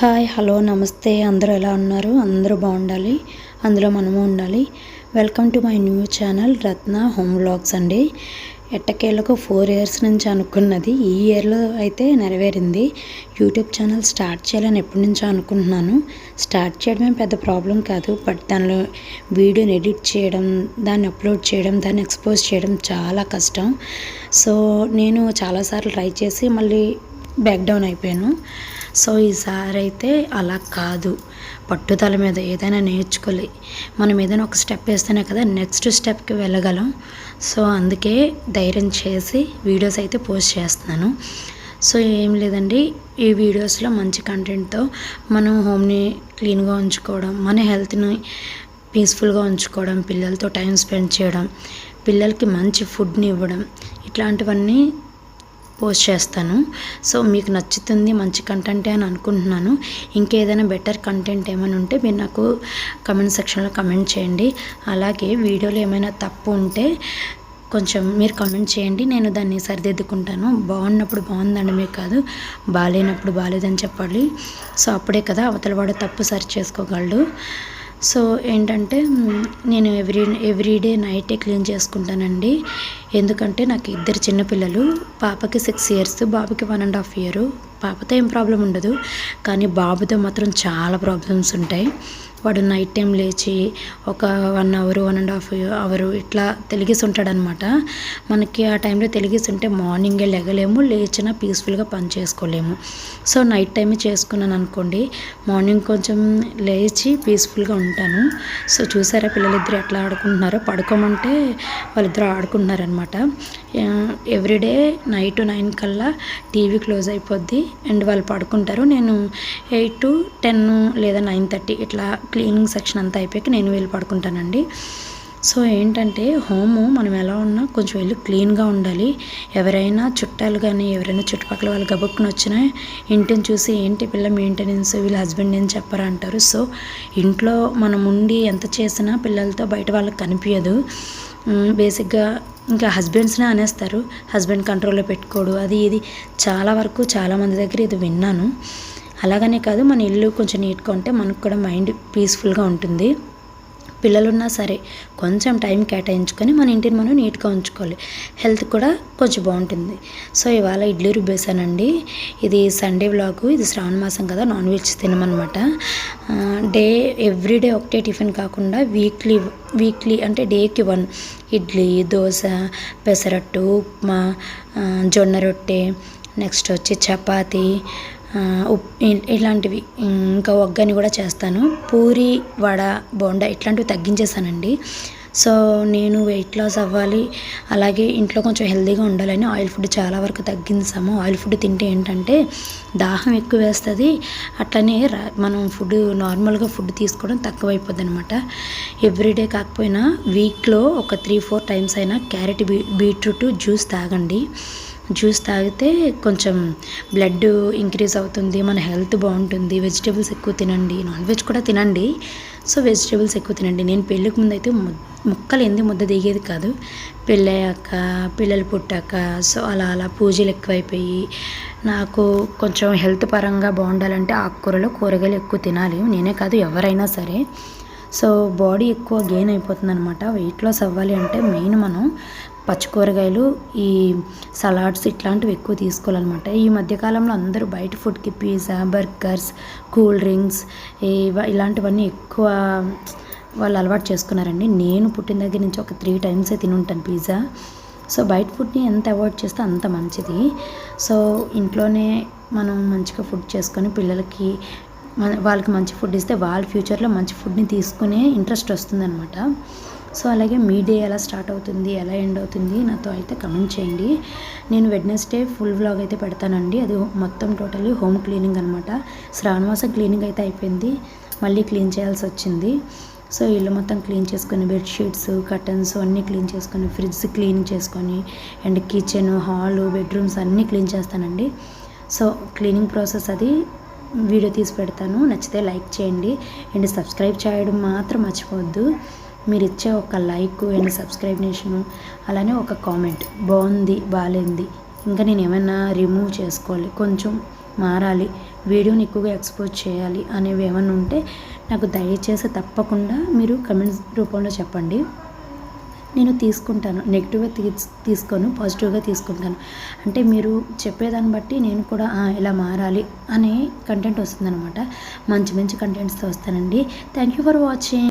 Hi hello నమస్తే. అందరూ ఎలా ఉన్నారు? అందరూ బాగుండాలి. అందులో మనము ఉండాలి. Welcome to my new channel Ratna home blogs అండి. ఎట్టకేలకు ఫోర్ ఇయర్స్ నుంచి అనుకున్నది. ఈ ఇయర్లో అయితే నెరవేరింది. యూట్యూబ్ ఛానల్ స్టార్ట్ చేయాలని ఎప్పటి నుంచో అనుకుంటున్నాను. స్టార్ట్ చేయడమే పెద్ద ప్రాబ్లం కాదు. బట్ దానిలో వీడియోని ఎడిట్ చేయడం దాన్ని అప్లోడ్ చేయడం దాన్ని ఎక్స్పోజ్ చేయడం చాలా కష్టం. సో నేను చాలాసార్లు ట్రై చేసి మళ్ళీ బ్యాక్ డౌన్ అయిపోయాను. సో ఈసారి అయితే అలా కాదు. పట్టుదల మీద ఏదైనా నేర్చుకోవాలి. మనం ఏదైనా ఒక స్టెప్ వేస్తేనే కదా నెక్స్ట్ స్టెప్కి వెళ్ళగలం. సో అందుకే ధైర్యం చేసి వీడియోస్ అయితే పోస్ట్ చేస్తున్నాను. సో ఏం లేదండి. ఈ వీడియోస్లో మంచి కంటెంట్తో మనం హోమ్ని క్లీన్గా ఉంచుకోవడం మన హెల్త్ని పీస్ఫుల్గా ఉంచుకోవడం పిల్లలతో టైం స్పెండ్ చేయడం పిల్లలకి మంచి ఫుడ్ని ఇవ్వడం ఇట్లాంటివన్నీ పోస్ట్ చేస్తాను. సో మీకు నచ్చుతుంది మంచి కంటెంటే అని అనుకుంటున్నాను. ఇంకేదైనా బెటర్ కంటెంట్ ఏమైనా ఉంటే మీరు నాకు కమెంట్ సెక్షన్లో కమెంట్ చేయండి. అలాగే వీడియోలో ఏమైనా తప్పు ఉంటే కొంచెం మీరు కమెంట్ చేయండి. నేను దాన్ని సరిదిద్దుకుంటాను. బాగున్నప్పుడు బాగుందండి మీకు కాదు. బాగాలేనప్పుడు బాగాలేదని చెప్పాలి. సో అప్పుడే కదా అవతల వాడు తప్పు సరి చేసుకోగలడు. సో ఏంటంటే నేను ఎవ్రీ ఎవ్రీడే నైటే క్లీన్ చేసుకుంటానండి. ఎందుకంటే నాకు ఇద్దరు చిన్నపిల్లలు పాపకి సిక్స్ ఇయర్స్ బాబుకి వన్ అండ్ హాఫ్ ఇయర్. పాపతో ఏం ప్రాబ్లం ఉండదు. కానీ బాబుతో మాత్రం చాలా ప్రాబ్లమ్స్ ఉంటాయి. వాడు నైట్ టైం లేచి ఒక one hour one and half hour ఇట్లా తెలిగేసి ఉంటాడనమాట మనకి ఆ టైంలో తెలిగేసి ఉంటే మార్నింగే లెగలేము లేచినా పీస్ఫుల్గా పని చేసుకోలేము. సో నైట్ టైమే చేసుకున్నాను అనుకోండి మార్నింగ్ కొంచెం లేచి పీస్ఫుల్గా ఉంటాను. సో చూసారా పిల్లలిద్దరు ఎట్లా ఆడుకుంటున్నారో? పడుకోమంటే వాళ్ళిద్దరు ఆడుకుంటున్నారనమాట. ఎవ్రీడే నైట్ నైన్ కల్లా టీవీ క్లోజ్ అయిపోద్ది అండ్ వాళ్ళు పడుకుంటారు. నేను ఎయిట్ టు టెన్ లేదా నైన్ థర్టీ ఇట్లా క్లీనింగ్ సెక్షన్ అంతా అయిపోయాక నేను వెళ్ళి పడుకుంటానండి. సో ఏంటంటే హోము మనం ఎలా ఉన్నా కొంచెం వెళ్ళి క్లీన్గా ఉండాలి. ఎవరైనా చుట్టాలు కానీ ఎవరైనా చుట్టుపక్కల వాళ్ళు గబుక్కున వచ్చినా ఇంటిని చూసి ఏంటి పిల్ల మెయింటెనెన్స్ వీళ్ళ హస్బెండ్ ఏం చెప్పరా అంటారు. సో ఇంట్లో మనం ఉండి ఎంత చేసినా పిల్లలతో బయట వాళ్ళకి కనిపించదు బేసిక్గా ఇంకా హస్బెండ్స్నే అనేస్తారు. హస్బెండ్ కంట్రోల్లో పెట్టుకోడు. అది ఇది. చాలా వరకు చాలామంది దగ్గర ఇది విన్నాను. అలాగనే కాదు మన ఇల్లు కొంచెం నీట్గా ఉంటే మనకు కూడా మైండ్ పీస్ఫుల్గా ఉంటుంది. పిల్లలున్నా సరే కొంచెం టైం కేటాయించుకొని మన ఇంటిని మనం నీట్గా ఉంచుకోవాలి. హెల్త్ కూడా కొంచెం బాగుంటుంది. సో ఇవాళ ఇడ్లీ రుబ్బేశానండి. ఇది సండే బ్లాగు ఇది శ్రావణ మాసం కదా నాన్ వెజ్ తినమనమాట డే ఎవ్రీడే ఒకటే టిఫిన్ కాకుండా వీక్లీ వీక్లీ అంటే డేకి వన్. ఇడ్లీ దోశ పెసరట్టు ఉప్మా జొన్న రొట్టె నెక్స్ట్ వచ్చి చపాతీ ఇలాంటివి ఇంకా ఒగ్గని కూడా చేస్తాను. పూరి వడ బోండా ఇట్లాంటివి తగ్గించేసానండి. సో నేను వెయిట్ లాస్ అవ్వాలి. అలాగే ఇంట్లో కొంచెం హెల్తీగా ఉండాలని ఆయిల్ ఫుడ్ చాలా వరకు తగ్గించాము. ఆయిల్ ఫుడ్ తింటే ఏంటంటే దాహం ఎక్కువ వేస్తుంది. అట్లనే మనం ఫుడ్ నార్మల్గా ఫుడ్ తీసుకోవడం తక్కువైపోద్ది అనమాట ఎవ్రీడే కాకపోయినా వీక్లో ఒక త్రీ ఫోర్ టైమ్స్ అయినా క్యారెట్ బీ బీట్రూట్ జ్యూస్ తాగండి. జ్యూస్ తాగితే కొంచెం బ్లడ్ ఇంక్రీజ్ అవుతుంది మన హెల్త్ బాగుంటుంది. వెజిటేబుల్స్ ఎక్కువ తినండి. నాన్ వెజ్ కూడా తినండి. సో వెజిటేబుల్స్ ఎక్కువ తినండి. నేను పెళ్ళికి ముందు అయితే ముక్కలు ఎందు ముద్ద దిగేది కాదు. పెళ్ళయ్యాక పిల్లలు పుట్టాక సో అలా అలా పూజలు ఎక్కువైపోయి నాకు కొంచెం హెల్త్ పరంగా బాగుండాలంటే ఆకుకూరలో కూరగాయలు ఎక్కువ తినాలి. నేనే కాదు ఎవరైనా సరే. సో బాడీ ఎక్కువ గెయిన్ అయిపోతుంది అనమాట వెయిట్ లాస్ అవ్వాలి అంటే మెయిన్ మనం పచ్చి కూరగాయలు ఈ సలాడ్స్ ఇట్లాంటివి ఎక్కువ తీసుకోవాలన్నమాట. ఈ మధ్యకాలంలో అందరూ బయట ఫుడ్కి పిజ్జా బర్గర్స్ కూల్ డ్రింక్స్ ఇలాంటివన్నీ ఎక్కువ వాళ్ళు అలవాటు చేసుకున్నారండి. నేను పుట్టిన దగ్గర నుంచి ఒక త్రీ టైమ్సే తినుంటాను పిజ్జా. సో బయట ఫుడ్ని ఎంత అవాయిడ్ చేస్తే అంత మంచిది. సో ఇంట్లోనే మనం మంచిగా ఫుడ్ చేసుకొని పిల్లలకి వాళ్ళకి మంచి ఫుడ్ ఇస్తే వాళ్ళ ఫ్యూచర్లో మంచి ఫుడ్ని తీసుకునే ఇంట్రెస్ట్ వస్తుందన్నమాట. సో అలాగే మీ డే ఎలా స్టార్ట్ అవుతుంది ఎలా ఎండ్ అవుతుంది నాతో అయితే కమెంట్ చేయండి. నేను వెడ్నెస్డే ఫుల్ వ్లాగ్ అయితే పెడతానండి. అది మొత్తం టోటలీ హోమ్ క్లీనింగ్ అనమాట శ్రావణమాసం క్లీనింగ్ అయితే అయిపోయింది. మళ్ళీ క్లీన్ చేయాల్సి వచ్చింది. సో ఇల్లు మొత్తం క్లీన్ చేసుకొని బెడ్షీట్స్ కర్టన్స్ అన్నీ క్లీన్ చేసుకొని ఫ్రిడ్జ్ క్లీన్ చేసుకొని అండ్ కిచెన్ హాలు బెడ్రూమ్స్ అన్నీ క్లీన్ చేస్తానండి. సో క్లీనింగ్ ప్రాసెస్ అది వీడియో తీసి పెడతాను. నచ్చితే లైక్ చేయండి. అండ్ సబ్స్క్రైబ్ చేయడం మాత్రం మర్చిపోవద్దు. మీరు ఇచ్చే ఒక లైక్ అండ్ సబ్స్క్రైబేషన్ అలానే ఒక కామెంట్. బాగుంది బాగాలేంది ఇంకా నేను ఏమైనా రిమూవ్ చేసుకోవాలి కొంచెం మారాలి వీడియోని ఎక్కువగా ఎక్స్పోజ్ చేయాలి అనేవి ఏమైనా ఉంటే నాకు దయచేసి తప్పకుండా మీరు కమెంట్స్ రూపంలో చెప్పండి. నేను తీసుకుంటాను నెగిటివ్గా తీస్ తీసుకోను పాజిటివ్గా తీసుకుంటాను. అంటే మీరు చెప్పేదాన్ని బట్టి నేను కూడా ఇలా మారాలి అనే కంటెంట్ వస్తుందన్నమాట. మంచి మంచి కంటెంట్స్తో వస్తానండి. Thank you for watching.